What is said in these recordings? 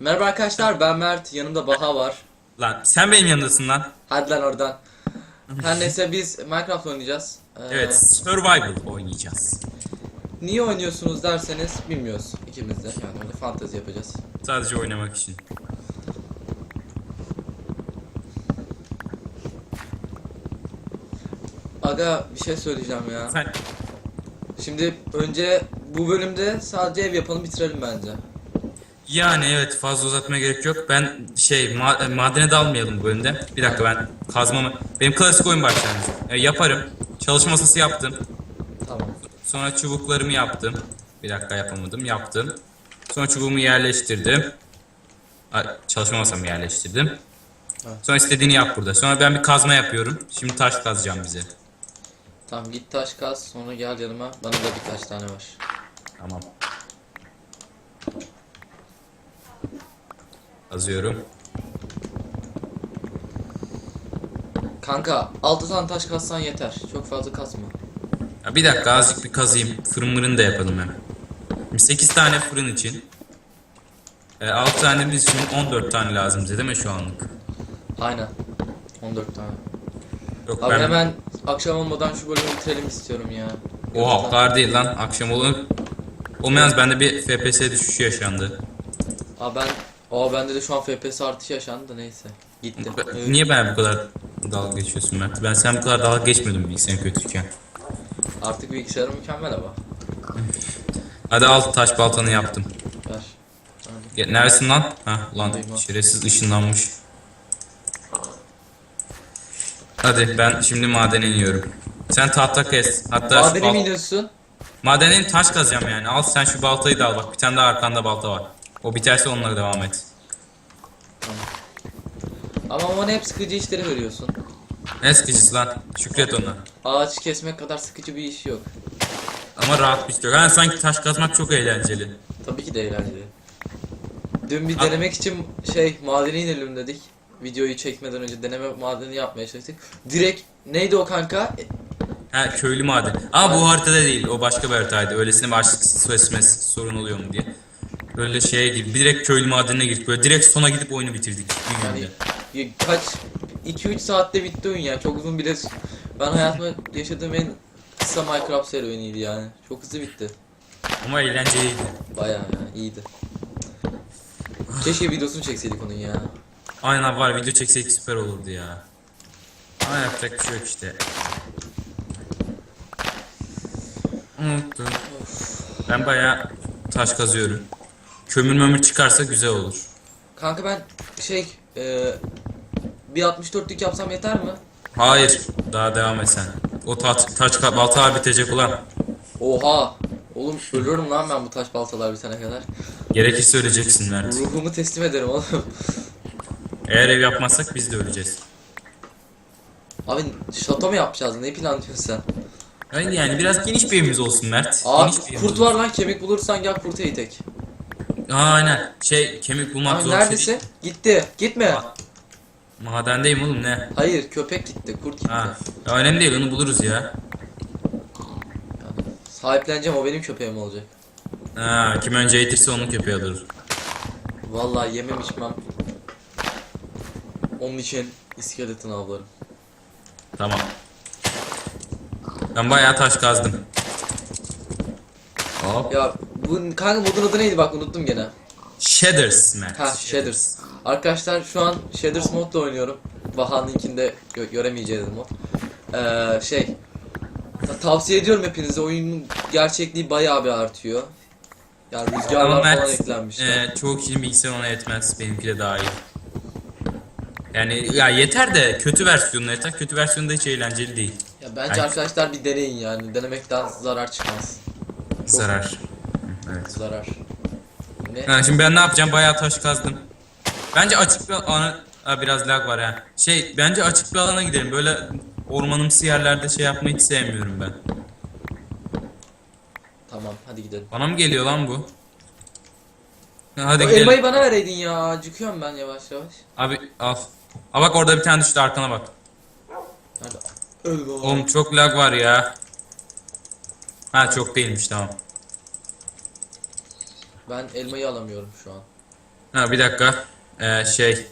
Merhaba arkadaşlar ben Mert yanımda Baha var. Lan sen benim yanındasın lan. Hadi lan oradan. Her neyse biz Minecraft oynayacağız. Ee, Evet survival oynayacağız. Niye oynuyorsunuz derseniz bilmiyoruz ikimiz de. Yani öyle fantezi yapacağız. Sadece oynamak için. Aga bir şey söyleyeceğim ya. Sen Şimdi önce bu bölümde sadece ev yapalım bitirelim bence. Yani evet fazla uzatmaya gerek yok. Ben şey ma- e, madene dalmayalım bu bölümde. Bir dakika ben kazmamı benim klasik oyun başlangıcı. E, yaparım. Çalışma masası yaptım. Tamam. Sonra çubuklarımı yaptım. Bir dakika yapamadım. Yaptım. Sonra çubuğumu yerleştirdim. Ay, çalışma masamı yerleştirdim. Sonra istediğini yap burada. Sonra ben bir kazma yapıyorum. Şimdi taş kazacağım bize. Tamam git taş kaz sonra gel yanıma. Bana da birkaç tane var. Tamam. Kazıyorum. Kanka 6 tane taş kazsan yeter. Çok fazla kazma. Ya bir dakika azıcık bir kazayım. Fırın mırın da yapalım hem. Şimdi 8 tane fırın için. E, 6 tane biz için 14 tane lazım bize değil mi şu anlık? Aynen. 14 tane. Yok Abi ben... hemen akşam olmadan şu bölümü bitirelim istiyorum ya. Oha o kadar değil lan. Akşam olur. Olmayaz bende bir FPS düşüşü yaşandı. Abi ben Aa bende de şu an FPS artışı yaşandı da neyse. Gitti. Evet. Niye ben bu kadar dalga geçiyorsun Mert? Ben sen bu kadar dalga geçmiyordum bilgisayarın kötüyken. Artık bilgisayarım mükemmel ama. Hadi al taş baltanı yaptım. Ver. Neresin lan? Ha lan. şerefsiz ışınlanmış. Hadi ben şimdi madene iniyorum. Sen tahta kes. Hatta bal- mi iniyorsun? madene in, taş kazacağım yani. Al sen şu baltayı da al bak. Bir tane daha arkanda balta var. O biterse onlara devam et. Ama bana hep sıkıcı işleri veriyorsun. Ne sıkıcısı lan? Şükret ona. Ağaç kesmek kadar sıkıcı bir iş yok. Ama rahat bir şey yok. Ha, sanki taş kazmak çok eğlenceli. Tabii ki de eğlenceli. Dün bir Abi- denemek için şey madeni inelim dedik. Videoyu çekmeden önce deneme madeni yapmaya çalıştık. Direkt neydi o kanka? E, Ha köylü maden. Ama bu haritada değil. O başka bir haritaydı. Öylesine başlık su esmesi sorun oluyor mu diye. Böyle şeye gibi. Direkt köylü madenine girdik. Böyle direkt sona gidip oyunu bitirdik. Bir Yani günde. y- kaç 2-3 saatte bitti oyun ya. Çok uzun bile ben hayatımda yaşadığım en kısa Minecraft serüveniydi yani. Çok hızlı bitti. Ama eğlenceliydi. Bayağı ya iyiydi. Keşke videosunu çekseydik onun ya. Aynen var video çeksek süper olurdu ya. Ama yapacak bir şey yok işte. Unuttum. Ben bayağı taş kazıyorum. Kömür mömür çıkarsa güzel olur. Kanka ben şey e, bir 64'lük yapsam yeter mi? Hayır, daha devam et sen. O taş, taş ka- balta bitecek ulan. Oha! Oğlum ölürüm lan ben bu taş baltalar bitene kadar. Gerekirse öleceksin Mert. Ruhumu teslim ederim oğlum. Eğer ev yapmazsak biz de öleceğiz. Abi şato mu yapacağız? Ne planlıyorsun sen? Yani, yani biraz geniş bir evimiz olsun Mert. Aa geniş bir evimiz kurt olsun. var lan kemik bulursan gel kurtu eğitek. Aa, aynen. Şey kemik bulmak zor şey neredesin? değil. Gitti. Gitme. Aa. Madendeyim oğlum ne? Hayır köpek gitti. Kurt gitti. Ha. Ya önemli değil onu buluruz ya. Sahipleneceğim o benim köpeğim olacak. Ha, kim önce eğitirse onun köpeği alır. Vallahi yemem içmem. Onun için iskeletini avlarım. Tamam. Ben bayağı taş kazdım. Hop. Ya bu kanka modun adı neydi bak unuttum gene. Shaders Mert. Ha Shaders. Arkadaşlar şu an Shaders modda oynuyorum. Baha'nınkinde gö- göremeyeceğiniz mod. Ee, şey ta- tavsiye ediyorum hepinize oyunun gerçekliği bayağı bir artıyor. Yani rüzgarlar falan Mert eklenmişler. e, çoğu kişinin bilgisayarı ona yetmez. Benimki de daha iyi. Yani ya yeter de kötü versiyonuna yeter. Kötü versiyonu da hiç eğlenceli değil. Ya bence Ay. arkadaşlar bir deneyin yani. Denemekten zarar çıkmaz. Zarar. Evet. Zarar. Ne? Ha, şimdi ben ne yapacağım? Bayağı taş kazdım. Bence açık bir alana... Ha, biraz lag var ha. Şey, bence açık bir alana gidelim. Böyle ormanımsı yerlerde şey yapmayı hiç sevmiyorum ben. Tamam hadi gidelim. Bana mı geliyor lan bu? Ha, Hadi O gidelim. elmayı bana vereydin ya. Acıkıyorum ben yavaş yavaş. Abi al. Aa bak orada bir tane düştü arkana bak. Nerede? Oğlum çok lag var ya. Ha çok değilmiş tamam. Ben elmayı alamıyorum şu an. Ha bir dakika. Ee, şey.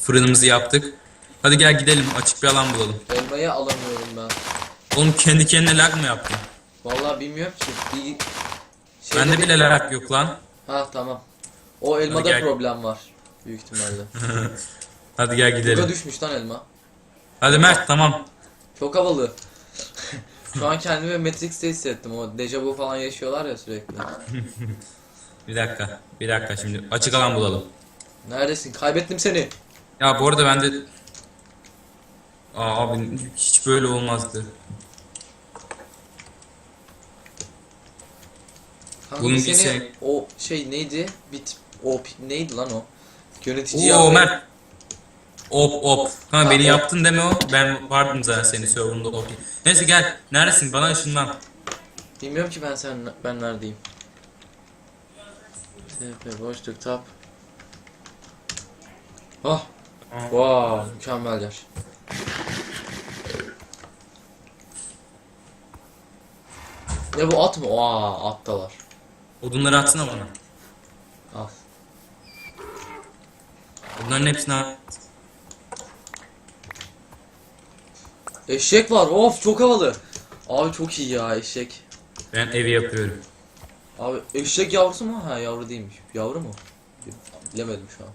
Fırınımızı yaptık. Hadi gel gidelim açık bir alan bulalım. Elmayı alamıyorum ben. Oğlum kendi kendine lag mı yaptın? Vallahi bilmiyorum ki. Bir şeyde Bende bile lag yok lan. Ha tamam. O elmada gel. problem var. Büyük ihtimalle. Hadi gel gidelim. düşmüş lan elma. Hadi Mert tamam. Çok havalı. Şu an kendimi Matrix'te hissettim. O dejavu falan yaşıyorlar ya sürekli. Bir dakika. Bir dakika şimdi açık alan bulalım. Neredesin? Kaybettim seni. Ya bu arada ben de... Aa, abi hiç böyle olmazdı. Kanka Bunun seni bir şey- o şey neydi? Bit o neydi lan o? Yönetici Oo Mert. Op op. Ha Ha, beni op. yaptın deme o. Ben vardım zaten senin serverında op. Neyse gel. Neredesin? Bana ışınlan. Bilmiyorum ki ben sen ben neredeyim. TP boşluk tap. Ah. Wow, mükemmel yer. Ne bu at mı? Aa, at da var. Odunları atsana bana. Al. Bunların hepsini at. Eşek var. Of çok havalı. Abi çok iyi ya eşek. Ben evi yapıyorum. Abi eşek yavrusu mu? Ha yavru değilmiş. Yavru mu? Bilemedim şu an.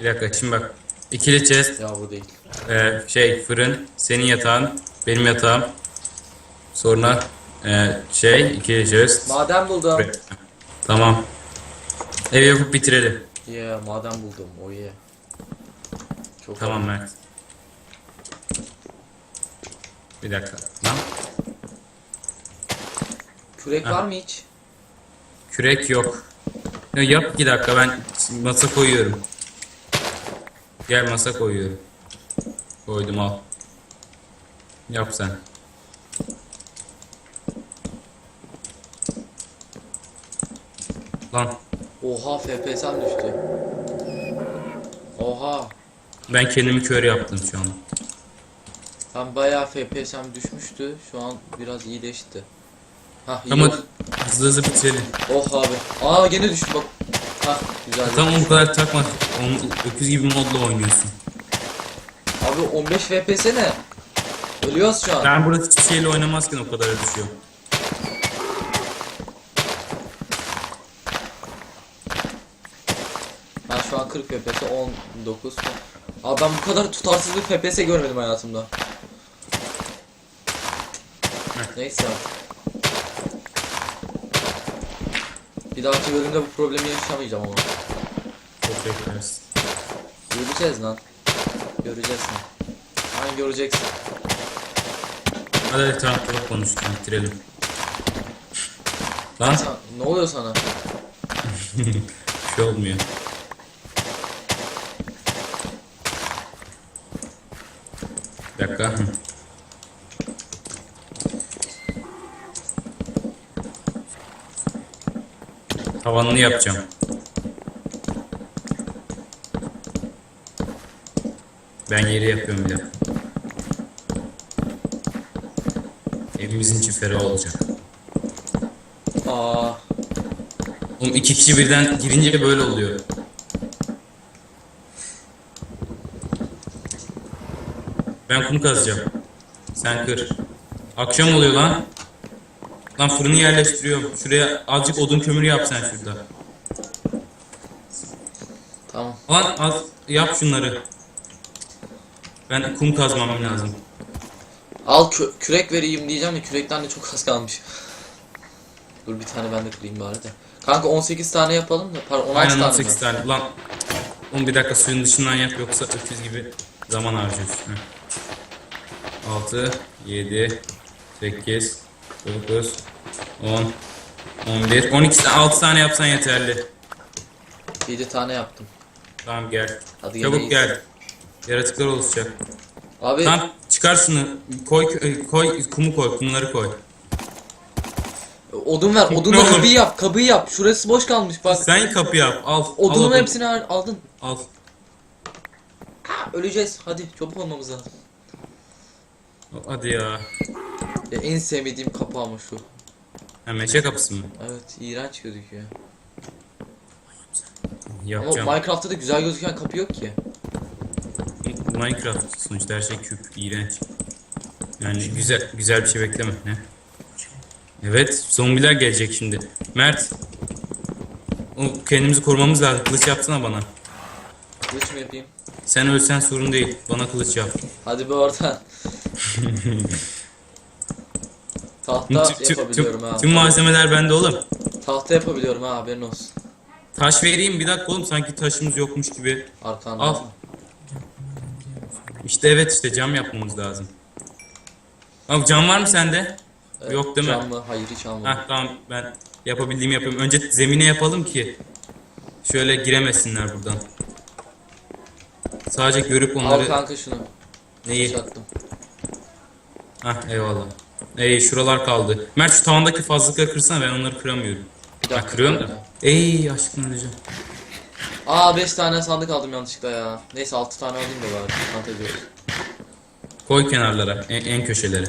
Bir dakika şimdi bak. İkili chest, Yavru değil. e, şey fırın, senin yatağın, benim yatağım. Sonra e, şey ikili chest. Maden buldum. Tamam. Evi yapıp bitirelim. Yeah, maden buldum. Oh yeah. Çok Tamam havalı. Mert. Bir dakika. Lan. Kürek Ha. var mı hiç? Kürek yok. Ya yap iki dakika ben masa koyuyorum. Gel masa koyuyorum. Koydum al. Yap sen. Lan Oha FPS'm düştü. Oha. ben kendimi kör yaptım şu an. Ben bayağı FPS'm düşmüştü. Şu an biraz iyileşti. Hah iyi Ama oldu. Hızlı hızlı bitirelim. Oh abi. Aa gene düştü bak. Hah güzel. Tam o kadar takma. Onu, öküz gibi modla oynuyorsun. Abi 15 FPS ne? Ölüyoruz şu an. Ben burada hiçbir şeyle oynamazken o kadar düşüyor. Ben şu an 40 FPS 19. Abi ben bu kadar tutarsız bir FPS görmedim hayatımda. Neyse. Bir dahaki bölümde bu problemi yaşamayacağım ama. Çok bekleriz. Göreceğiz lan. Göreceğiz lan. Göreceksin. Hadi etrafta konuştuk bitirelim. Lan Sen, ne oluyor sana? bir şey olmuyor. Bir dakika. Tavanını yapacağım. Ben yeri yapıyorum dakika. Evimizin içi ferah olacak. Aa, Oğlum iki kişi birden girince böyle oluyor. Ben kum kazacağım. Sen kır. Akşam oluyor lan. Lan fırını yerleştiriyorum. Şuraya azıcık odun kömürü yap sen şurada. tamam. Lan az yap şunları. Ben kum kazmam lazım. Al kü- kürek vereyim diyeceğim de kürekten de çok az kalmış. Dur bir tane ben de kırayım bari de. Kanka 18 tane yapalım da. Pardon 16 Aynen tane. 18 mi? tane. Lan 11 dakika suyun dışından yap yoksa öküz gibi zaman harcıyorsun. 6, 7, 8, 9, 10, 11, 12, 6 tane yapsan yeterli. 7 tane yaptım. Tamam gel. Hadi Çabuk gel. Yaratıklar oluşacak. Abi Tamam çıkar şunu. Koy, koy, kumu koy, kumları koy. odun ver. Ne Odunla olur. kabı yap. Kabı yap. Şurası boş kalmış bak. Sen kapı yap. Al. al Odunun odun. hepsini al- aldın. Al. Öleceğiz. Hadi çabuk olmamız lazım. Hadi ya. Ya en sevmediğim kapı ama şu. Ha meşe kapısı mı? Evet iğrenç gözüküyor. Yapacağım. Ama Minecraft'ta da güzel gözüken kapı yok ki. Minecraft sonuçta her şey küp, iğrenç. Yani güzel güzel bir şey bekleme. Ne? Evet, zombiler gelecek şimdi. Mert. O kendimizi korumamız lazım. Kılıç yapsana bana. Kılıç mı yapayım? Sen ölsen sorun değil. Bana kılıç yap. Hadi bir oradan. Tahta Tüm, tüm, yapabiliyorum tüm, ha. tüm malzemeler bende oğlum. Tahta yapabiliyorum ha haberin olsun. Taş vereyim bir dakika oğlum sanki taşımız yokmuş gibi. Arkanda. Al. İşte evet işte cam yapmamız lazım. Abi cam var mı sende? Evet, Yok değil mi? cam mı? Hayır hiç almadım. Heh tamam ben yapabildiğimi yapayım. Önce zemine yapalım ki şöyle giremesinler buradan. Sadece görüp Al onları kanka şunu. neyi? Sattım. Hah eyvallah. Ey şuralar kaldı. Mert şu tavandaki fazlalıkları kırsana ben onları kıramıyorum. Bir Ha dakika. kırıyorum da. Ey aşkım öleceğim. Aa 5 tane sandık aldım yanlışlıkla ya. Neyse 6 tane alayım da bari. Fantezi. Koy kenarlara en, en köşelere.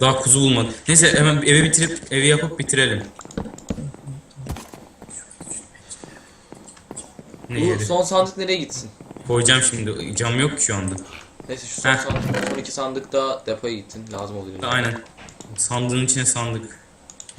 Daha kuzu bulmadım. Neyse hemen evi bitirip evi yapıp bitirelim. Ne Bu yeri? son sandık nereye gitsin? Koyacağım şimdi. Cam yok ki şu anda. Neyse şu son Heh. sandık, son iki sandık da depoya gitsin. Lazım oluyor. Aynen. Sandığın içine sandık.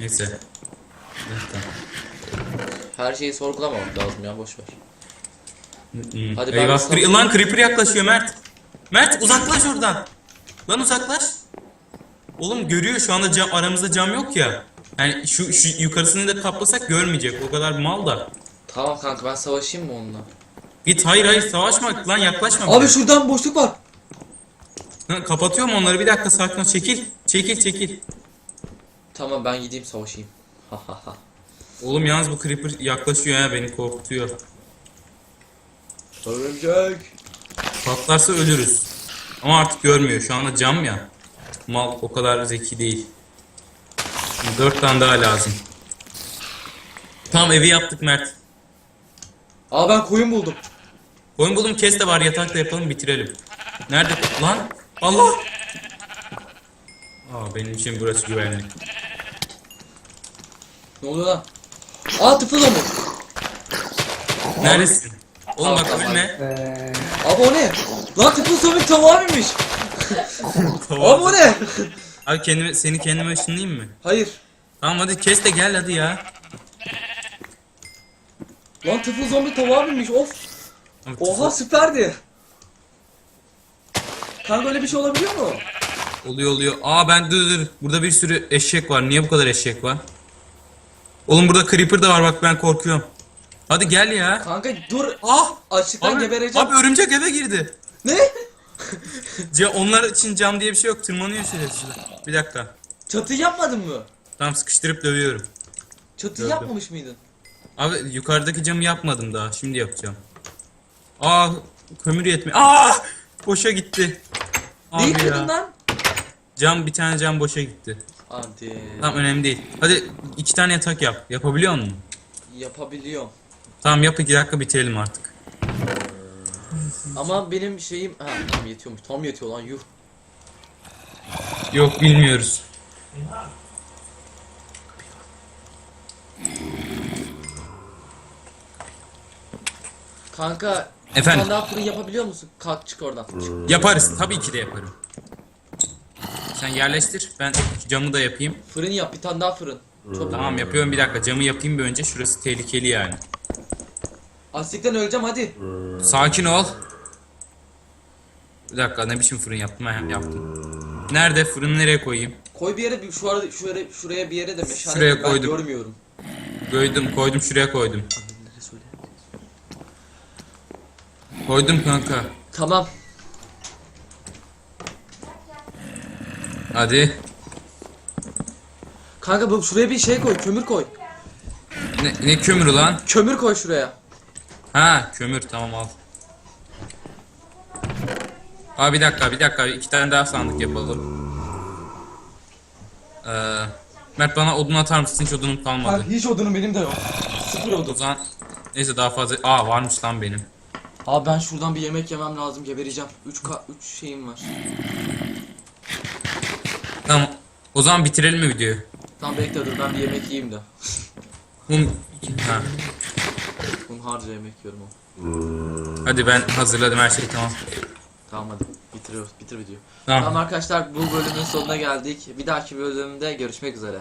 Neyse. Her şeyi sorgulamamak lazım ya boş ver. Hmm. Hadi ben Eyvah. Cre- Lan Creeper yaklaşıyor Mert. Mert uzaklaş oradan. Lan uzaklaş. Oğlum görüyor şu anda cam, aramızda cam yok ya. Yani şu, şu yukarısını da kaplasak görmeyecek. O kadar mal da. Tamam kanka ben savaşayım mı onunla? Git hayır hayır savaşma lan yaklaşma. Abi şuradan boşluk var. Lan, kapatıyorum onları bir dakika sakin ol. Çekil. Çekil çekil. Tamam ben gideyim savaşayım. Ha ha ha. Oğlum yalnız bu Creeper yaklaşıyor ya beni korkutuyor. Örümcek. Patlarsa ölürüz. Ama artık görmüyor. Şu anda cam ya. Mal o kadar zeki değil. Şimdi Dört tane daha lazım. Tamam evi yaptık Mert. Aa ben koyun buldum. Koyun buldum kes de var yatakta yapalım bitirelim. Nerede? Lan Allah! Aa benim için burası güvenli. Ne oluyor lan? Aa tıfıl mu? Neredesin? Oğlum bak ölme. Abi o ne? Lan tıfıl zombi tavuğa binmiş. Abi o ne? Abi kendimi, seni kendime ışınlayayım mı? Hayır. Tamam hadi kes de gel hadi ya. Lan tıfıl zombi tavuğa binmiş of. Abi, Oha süperdi. Kanka öyle bir şey olabiliyor mu? Oluyor oluyor. Aa ben dur dur. Burada bir sürü eşek var. Niye bu kadar eşek var? Oğlum burada creeper da var bak ben korkuyorum. Hadi gel ya. Kanka dur. Ah! Açlıktan Abi, gebereceğim. abi örümcek eve girdi. Ne? Ca onlar için cam diye bir şey yok. Tırmanıyor şerefsizler. Bir dakika. Çatıyı yapmadın mı? Tamam sıkıştırıp dövüyorum. Çatıyı Gördüm. yapmamış mıydın? Abi yukarıdaki camı yapmadım daha. Şimdi yapacağım. Aa kömür yetmiyor. Aa! Boşa gitti. Neyi Abi kırdın ya. lan? Cam bir tane cam boşa gitti. Hadi. Tamam önemli değil. Hadi iki tane yatak yap. Yapabiliyor musun? Yapabiliyorum. Tamam yap iki dakika bitirelim artık. Ama benim şeyim... Ha tam yetiyormuş. Tam yetiyor lan yuh. Yok bilmiyoruz. Kanka Efendim? sen daha fırın yapabiliyor musun? Kalk çık oradan. Çık. Yaparız. Tabii ki de yaparım. Sen yerleştir. Ben camı da yapayım. Fırın yap bir tane daha fırın. Çok Tamam yapıyorum bir dakika. Camı yapayım bir önce. Şurası tehlikeli yani. Açlıktan öleceğim hadi. Sakin ol. Bir dakika ne biçim fırın yaptım ben yaptım. Nerede fırını nereye koyayım? Koy bir yere bir şu arada şuraya şuraya bir yere de meşale Şuraya ben koydum. görmüyorum. Koydum koydum şuraya koydum. Koydum kanka. Tamam. Hadi. Kanka bak şuraya bir şey koy, kömür koy. Ne, ne kömürü lan? Kömür koy şuraya. Ha kömür tamam al. Aa bir dakika bir dakika iki tane daha sandık yapalım. Ee, Mert bana odun atar mısın? Hiç odunum kalmadı. hiç odunum benim de yok. Sıfır O odun. zaman neyse daha fazla. Aa varmış lan benim. Abi ben şuradan bir yemek yemem lazım gebereceğim. 3 ka 3 şeyim var. Tamam. O zaman bitirelim mi videoyu? Tamam bekle dur ben bir yemek yiyeyim de. Mum... Ha. Bunharca yemek yiyorum o. Hadi ben hazırladım her şey tamam. Tamam hadi bitiriyoruz. Bitir video. Tamam. Tamam arkadaşlar bu bölümün sonuna geldik. Bir dahaki bölümde görüşmek üzere.